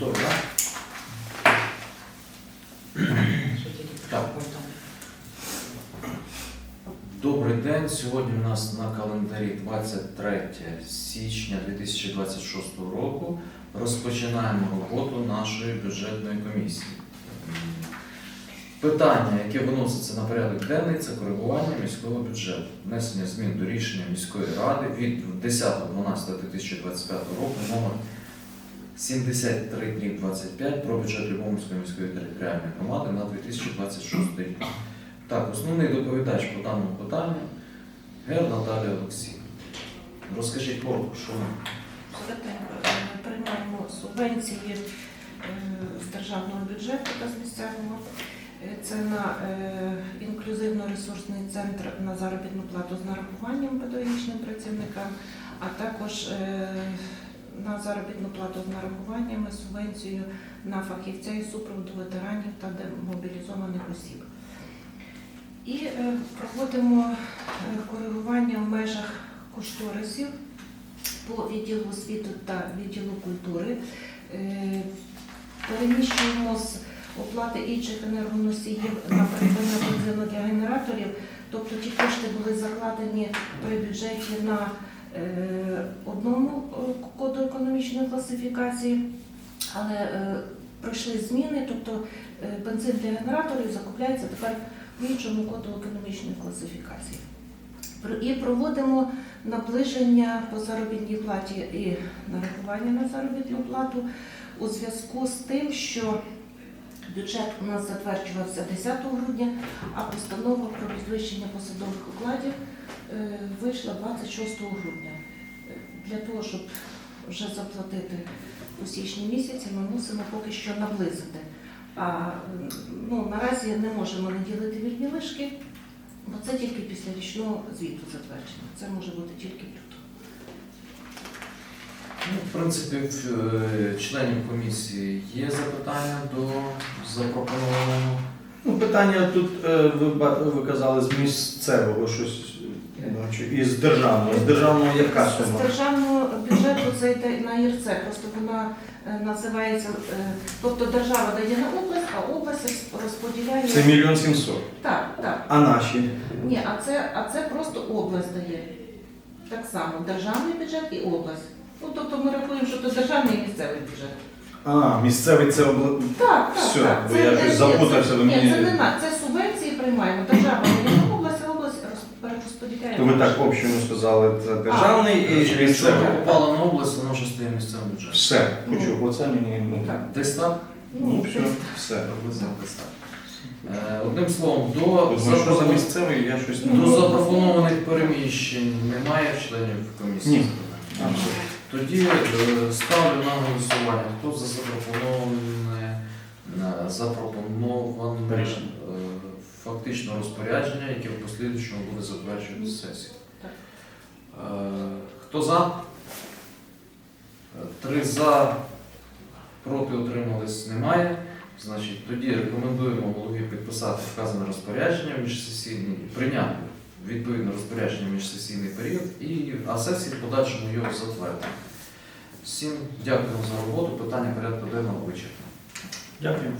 Готові, так? Добрий день. Сьогодні у нас на календарі 23 січня 2026 року. Розпочинаємо роботу нашої бюджетної комісії. Питання, яке виноситься на порядок денний, це коригування міського бюджету, внесення змін до рішення міської ради від 10.12.2025 року номер 73 дріб 25 про бюджет Любомирської міської територіальної громади на 2026 рік. Так, основний доповідач по даному питанню Гер Наталія Олексіївна. Розкажіть коротко, що ми. Е, приймаємо субвенції е, з державного бюджету та з місцевого. Е, Це на інклюзивно-ресурсний центр на заробітну плату з нарахуванням педагогічним працівникам, а також на заробітну плату з нарахуваннями субвенцію на фахівця і супроводу ветеранів та демобілізованих осіб. І е, проводимо е, коригування в межах кошторисів по відділу освіти та відділу культури. Е, Переміщуємо з оплати інших енергоносіїв на придбання бензину для генераторів. Тобто ті кошти були закладені при бюджеті на одному е, коду економічної класифікації, але е, пройшли зміни, тобто е, бензин для генераторів закупляється тепер в іншому коду економічної класифікації. І проводимо наближення по заробітній платі і нарахування на заробітну плату у зв'язку з тим, що бюджет у нас затверджувався 10 грудня, а постанова про підвищення посадових окладів е, вийшла 26 грудня. Е, Для того, щоб вже заплатити у січні місяці, ми мусимо поки що наблизити. А ну, наразі не можемо наділити вільні лишки, бо це тільки після річного звіту затвердження. Це може бути тільки. Ну, в принципі, в е, членів комісії є запитання до запропонованого. Ну, питання тут е, ви, ба- ви казали з місцевого щось бачу, і з державного. З державного яка З державного бюджету це йде на ЄРЦ, просто вона е, називається, е, тобто держава дає на область, а область розподіляє. Це мільйон сімсот. Так, так. А наші? Ні, а це, а це просто область дає. Так само, державний бюджет і область. Ну, тобто ми рахуємо, що це державний і місцевий бюджет. А, місцевий це обла... Так, так, Все, так. бо я щось запутався, це- ви Ні, це не на, це субвенції приймаємо. Держава на область, а область роз- перерозподіляє. То ви так інші. общому сказали, це державний і Якщо місцевий. попало на область, воно вже стає місцевим бюджетом. Все, почув, оце мені. Ну, Так. Десь так? ну це- все, все. Приблизно десь так. Е, Одним словом, до, Думаю, що за запропон- місцевий я щось не до запропонованих переміщень немає членів комісії? Ні. запитань? Тоді е, ставлю на голосування. Хто за запропоноване, запропоноване фактично розпорядження, яке в послідуючому буде затверджувати сесія? Е, Хто за? Е, Три за, проти утримались немає. Значить, тоді рекомендуємо голові підписати вказане розпорядження в міжсесійний, прийняти відповідне розпорядження міжсесійний період, і, а сесії в подальшому його затвердити. Всім дякуємо за роботу. Питання порядку денного вичерпно. Дякую.